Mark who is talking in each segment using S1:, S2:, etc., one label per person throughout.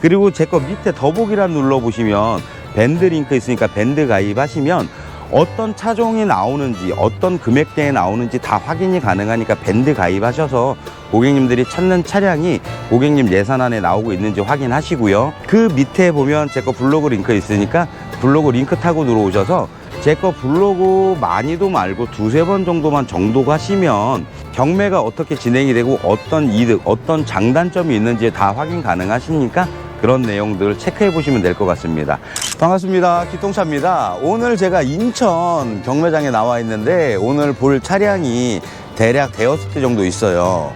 S1: 그리고 제 거 밑에 더보기란 눌러보시면 밴드 링크 있으니까 밴드 가입하시면 어떤 차종이 나오는지 어떤 금액대에 나오는지 다 확인이 가능하니까 밴드 가입하셔서 고객님들이 찾는 차량이 고객님 예산 안에 나오고 있는지 확인하시고요. 그 밑에 보면 제 거 블로그 링크 있으니까 블로그 링크 타고 들어오셔서 제 거 블로그 많이도 말고 두세 번 정도만 정독하시면 경매가 어떻게 진행이 되고 어떤 이득, 어떤 장단점이 있는지 다 확인 가능하시니까 그런 내용들 체크해 보시면 될 것 같습니다. 반갑습니다. 기통차입니다. 오늘 제가 인천 경매장에 나와 있는데 오늘 볼 차량이 대략 대여섯 대 정도 있어요.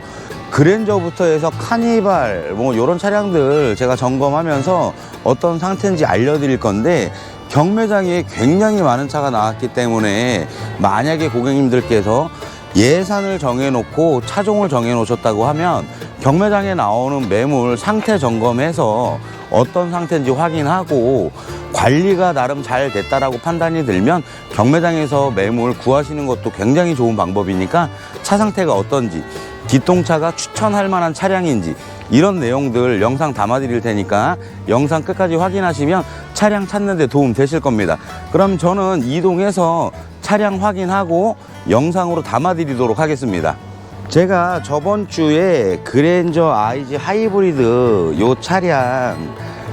S1: 그랜저부터 해서 카니발 뭐 이런 차량들 제가 점검하면서 어떤 상태인지 알려드릴 건데 경매장에 굉장히 많은 차가 나왔기 때문에 만약에 고객님들께서 예산을 정해놓고 차종을 정해놓으셨다고 하면 경매장에 나오는 매물 상태 점검해서 어떤 상태인지 확인하고 관리가 나름 잘 됐다라고 판단이 들면 경매장에서 매물 구하시는 것도 굉장히 좋은 방법이니까 차 상태가 어떤지 뒷동차가 추천할 만한 차량인지 이런 내용들 영상 담아 드릴 테니까 영상 끝까지 확인하시면 차량 찾는 데 도움 되실 겁니다. 그럼 저는 이동해서 차량 확인하고 영상으로 담아 드리도록 하겠습니다. 제가 저번 주에 그랜저 아이즈 하이브리드 요 차량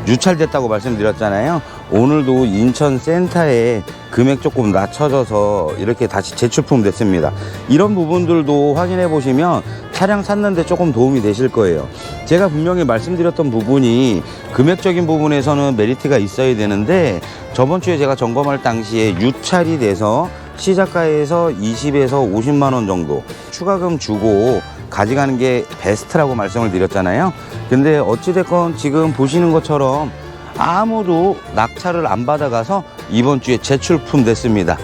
S1: 유찰됐다고 말씀드렸잖아요. 오늘도 인천 센터에 금액 조금 낮춰져서 이렇게 다시 재출품 됐습니다. 이런 부분들도 확인해 보시면 차량 찾는데 조금 도움이 되실 거예요. 제가 분명히 말씀드렸던 부분이 금액적인 부분에서는 메리트가 있어야 되는데 저번 주에 제가 점검할 당시에 유찰이 돼서 시작가에서 20에서 50만 원 정도 추가금 주고 가져가는 게 베스트라고 말씀을 드렸잖아요. 근데 어찌됐건 지금 보시는 것처럼 아무도 낙찰을 안 받아가서 이번 주에 재출품 됐습니다.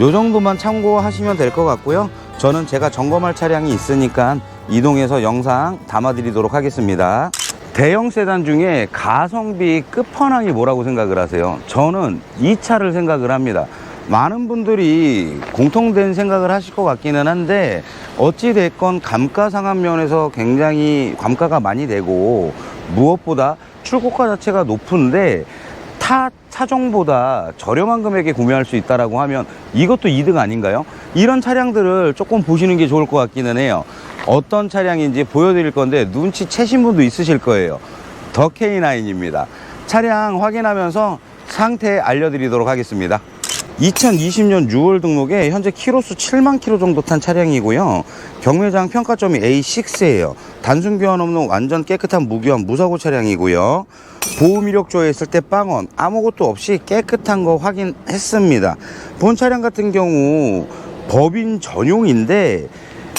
S1: 요 정도만 참고하시면 될 것 같고요. 저는 제가 점검할 차량이 있으니까 이동해서 영상 담아드리도록 하겠습니다. 대형 세단 중에 가성비 끝판왕이 뭐라고 생각을 하세요? 저는 이 차를 생각을 합니다. 많은 분들이 공통된 생각을 하실 것 같기는 한데 어찌됐건 감가상한 면에서 굉장히 감가가 많이 되고 무엇보다 출고가 자체가 높은데 타 차종보다 저렴한 금액에 구매할 수 있다라고 하면 이것도 이득 아닌가요? 이런 차량들을 조금 보시는 게 좋을 것 같기는 해요. 어떤 차량인지 보여드릴 건데 눈치채신 분도 있으실 거예요. 더 K9입니다. 차량 확인하면서 상태 알려드리도록 하겠습니다. 2020년 6월 등록에 현재 키로수 7만 키로 정도 탄 차량이고요. 경매장 평가점이 A6예요. 단순 교환 없는 완전 깨끗한 무교환 무사고 차량이고요. 보험 이력조에 했을 때 빵원 아무것도 없이 깨끗한 거 확인했습니다. 본 차량 같은 경우 법인 전용인데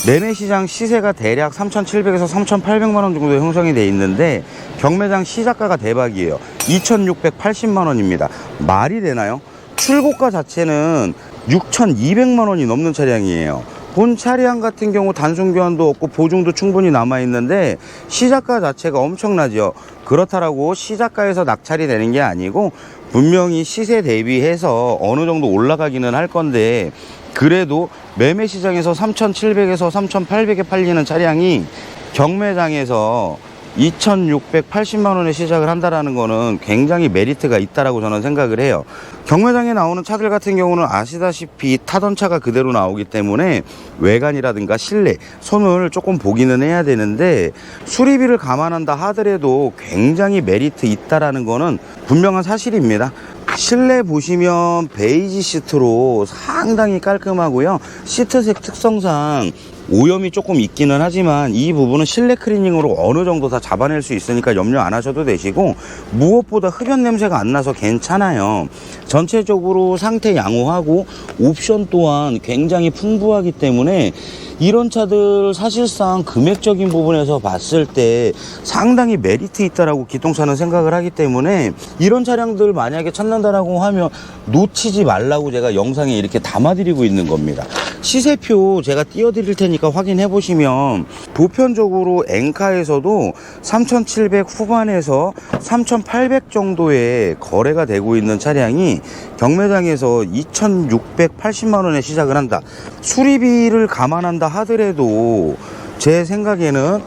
S1: 매매 시장 시세가 대략 3,700에서 3,800만 원 정도 형성이 돼 있는데 경매장 시작가가 대박이에요. 2,680만 원입니다. 말이 되나요? 출고가 자체는 6,200만 원이 넘는 차량이에요. 본 차량 같은 경우 단순 교환도 없고 보증도 충분히 남아 있는데 시작가 자체가 엄청나죠. 그렇다라고 시작가에서 낙찰이 되는 게 아니고 분명히 시세 대비해서 어느 정도 올라가기는 할 건데 그래도 매매 시장에서 3,700에서 3,800에 팔리는 차량이 경매장에서 2,680만 원에 시작을 한다라는 거는 굉장히 메리트가 있다라고 저는 생각을 해요. 경매장에 나오는 차들 같은 경우는 아시다시피 타던 차가 그대로 나오기 때문에 외관이라든가 실내, 손을 조금 보기는 해야 되는데 수리비를 감안한다 하더라도 굉장히 메리트 있다라는 거는 분명한 사실입니다. 실내 보시면 베이지 시트로 상당히 깔끔하고요. 시트색 특성상 오염이 조금 있기는 하지만 이 부분은 실내 클리닝으로 어느 정도 다 잡아낼 수 있으니까 염려 안 하셔도 되시고 무엇보다 흡연 냄새가 안 나서 괜찮아요. 전체적으로 상태 양호하고 옵션 또한 굉장히 풍부하기 때문에 이런 차들 사실상 금액적인 부분에서 봤을 때 상당히 메리트 있다라고 기통차는 생각을 하기 때문에 이런 차량들 만약에 찾는다라고 하면 놓치지 말라고 제가 영상에 이렇게 담아드리고 있는 겁니다. 시세표 제가 띄워드릴 테니까 확인해 보시면 보편적으로 엔카에서도 3,700 후반에서 3,800 정도의 거래가 되고 있는 차량이 경매장에서 2,680만 원에 시작을 한다. 수리비를 감안한다 하더라도 제 생각에는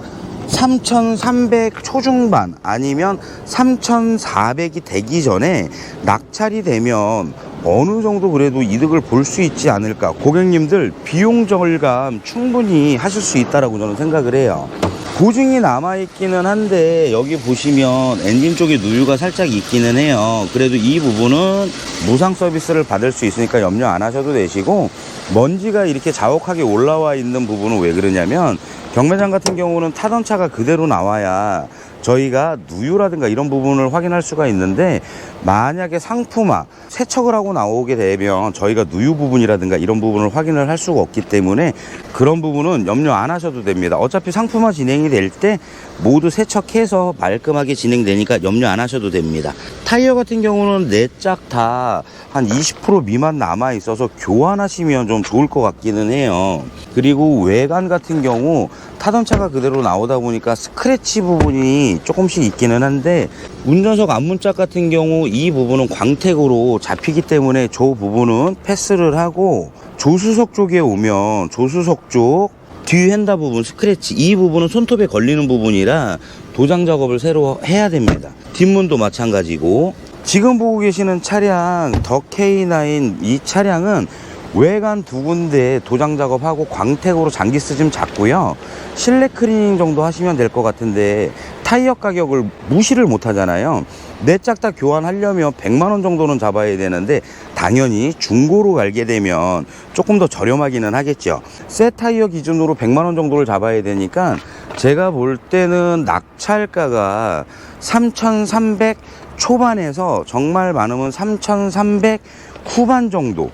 S1: 3,300 초중반 아니면 3,400이 되기 전에 낙찰이 되면 어느 정도 그래도 이득을 볼 수 있지 않을까. 고객님들 비용 절감 충분히 하실 수 있다라고 저는 생각을 해요. 보증이 남아있기는 한데 여기 보시면 엔진 쪽에 누유가 살짝 있기는 해요. 그래도 이 부분은 무상 서비스를 받을 수 있으니까 염려 안 하셔도 되시고 먼지가 이렇게 자욱하게 올라와 있는 부분은 왜 그러냐면 경매장 같은 경우는 타던 차가 그대로 나와야 저희가 누유라든가 이런 부분을 확인할 수가 있는데 만약에 상품화 세척을 하고 나오게 되면 저희가 누유 부분이라든가 이런 부분을 확인을 할 수가 없기 때문에 그런 부분은 염려 안 하셔도 됩니다. 어차피 상품화 진행이 될 때 모두 세척해서 말끔하게 진행되니까 염려 안 하셔도 됩니다. 타이어 같은 경우는 네 짝 다 한 20% 미만 남아 있어서 교환하시면 좀 좋을 것 같기는 해요. 그리고 외관 같은 경우 타던 차가 그대로 나오다 보니까 스크래치 부분이 조금씩 있기는 한데 운전석 앞문짝 같은 경우 이 부분은 광택으로 잡히기 때문에 저 부분은 패스를 하고 조수석 쪽에 오면 조수석 쪽 뒤 핸다 부분 스크래치 이 부분은 손톱에 걸리는 부분이라 도장 작업을 새로 해야 됩니다. 뒷문도 마찬가지고 지금 보고 계시는 차량 더 K9 이 차량은 외관 두 군데 도장 작업하고 광택으로 장기 쓰짐 잡고요. 실내 클리닝 정도 하시면 될 것 같은데 타이어 가격을 무시를 못 하잖아요. 네짝다 교환하려면 100만 원 정도는 잡아야 되는데 당연히 중고로 갈게 되면 조금 더 저렴하기는 하겠죠. 새 타이어 기준으로 100만 원 정도를 잡아야 되니까 제가 볼 때는 낙찰가가 3,300 초반에서 정말 많으면 3,300 후반 정도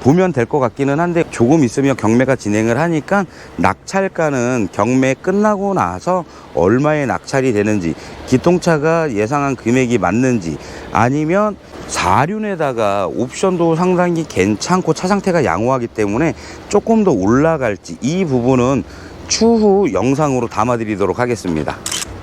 S1: 보면 될 것 같기는 한데 조금 있으면 경매가 진행을 하니까 낙찰가는 경매 끝나고 나서 얼마에 낙찰이 되는지 기통차가 예상한 금액이 맞는지 아니면 사륜에다가 옵션도 상당히 괜찮고 차 상태가 양호하기 때문에 조금 더 올라갈지 이 부분은 추후 영상으로 담아드리도록 하겠습니다.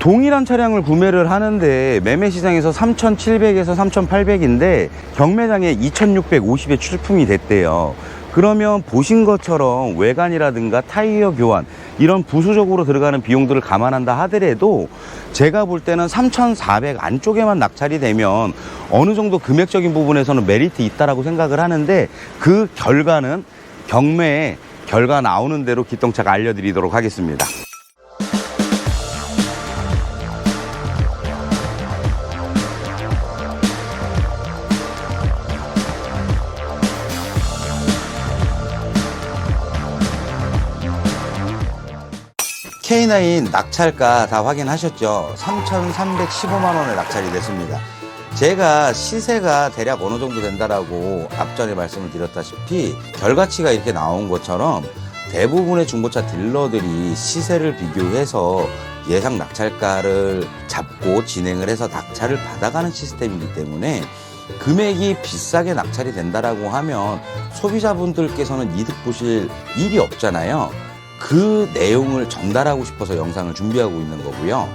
S1: 동일한 차량을 구매를 하는데 매매 시장에서 3,700에서 3,800인데 경매장에 2,650에 출품이 됐대요. 그러면 보신 것처럼 외관이라든가 타이어 교환 이런 부수적으로 들어가는 비용들을 감안한다 하더라도 제가 볼 때는 3,400 안쪽에만 낙찰이 되면 어느 정도 금액적인 부분에서는 메리트 있다라고 생각을 하는데 그 결과는 경매에 결과 나오는 대로 기똥차가 알려드리도록 하겠습니다. K9 낙찰가 다 확인하셨죠? 3,315만 원에 낙찰이 됐습니다. 제가 시세가 대략 어느 정도 된다라고 앞전에 말씀을 드렸다시피 결과치가 이렇게 나온 것처럼 대부분의 중고차 딜러들이 시세를 비교해서 예상 낙찰가를 잡고 진행을 해서 낙찰을 받아가는 시스템이기 때문에 금액이 비싸게 낙찰이 된다라고 하면 소비자분들께서는 이득 보실 일이 없잖아요. 그 내용을 전달하고 싶어서 영상을 준비하고 있는 거고요.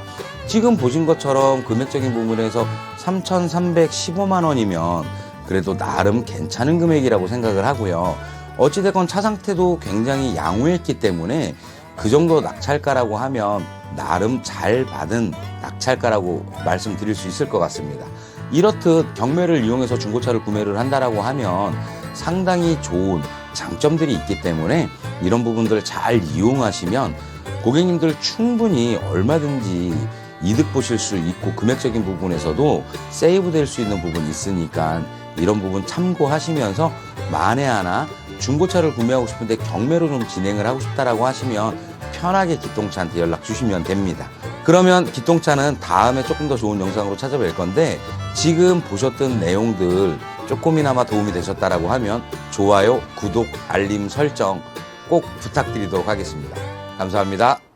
S1: 지금 보신 것처럼 금액적인 부분에서 3,315만 원이면 그래도 나름 괜찮은 금액이라고 생각을 하고요. 어찌됐건 차 상태도 굉장히 양호했기 때문에 그 정도 낙찰가라고 하면 나름 잘 받은 낙찰가라고 말씀드릴 수 있을 것 같습니다. 이렇듯 경매를 이용해서 중고차를 구매를 한다라고 하면 상당히 좋은 장점들이 있기 때문에 이런 부분들을 잘 이용하시면 고객님들 충분히 얼마든지 이득 보실 수 있고 금액적인 부분에서도 세이브 될 수 있는 부분이 있으니까 이런 부분 참고하시면서 만에 하나 중고차를 구매하고 싶은데 경매로 좀 진행을 하고 싶다라고 하시면 편하게 기똥차한테 연락 주시면 됩니다. 그러면 기똥차는 다음에 조금 더 좋은 영상으로 찾아뵐 건데 지금 보셨던 내용들 조금이나마 도움이 되셨다라고 하면 좋아요, 구독, 알림 설정 꼭 부탁드리도록 하겠습니다. 감사합니다.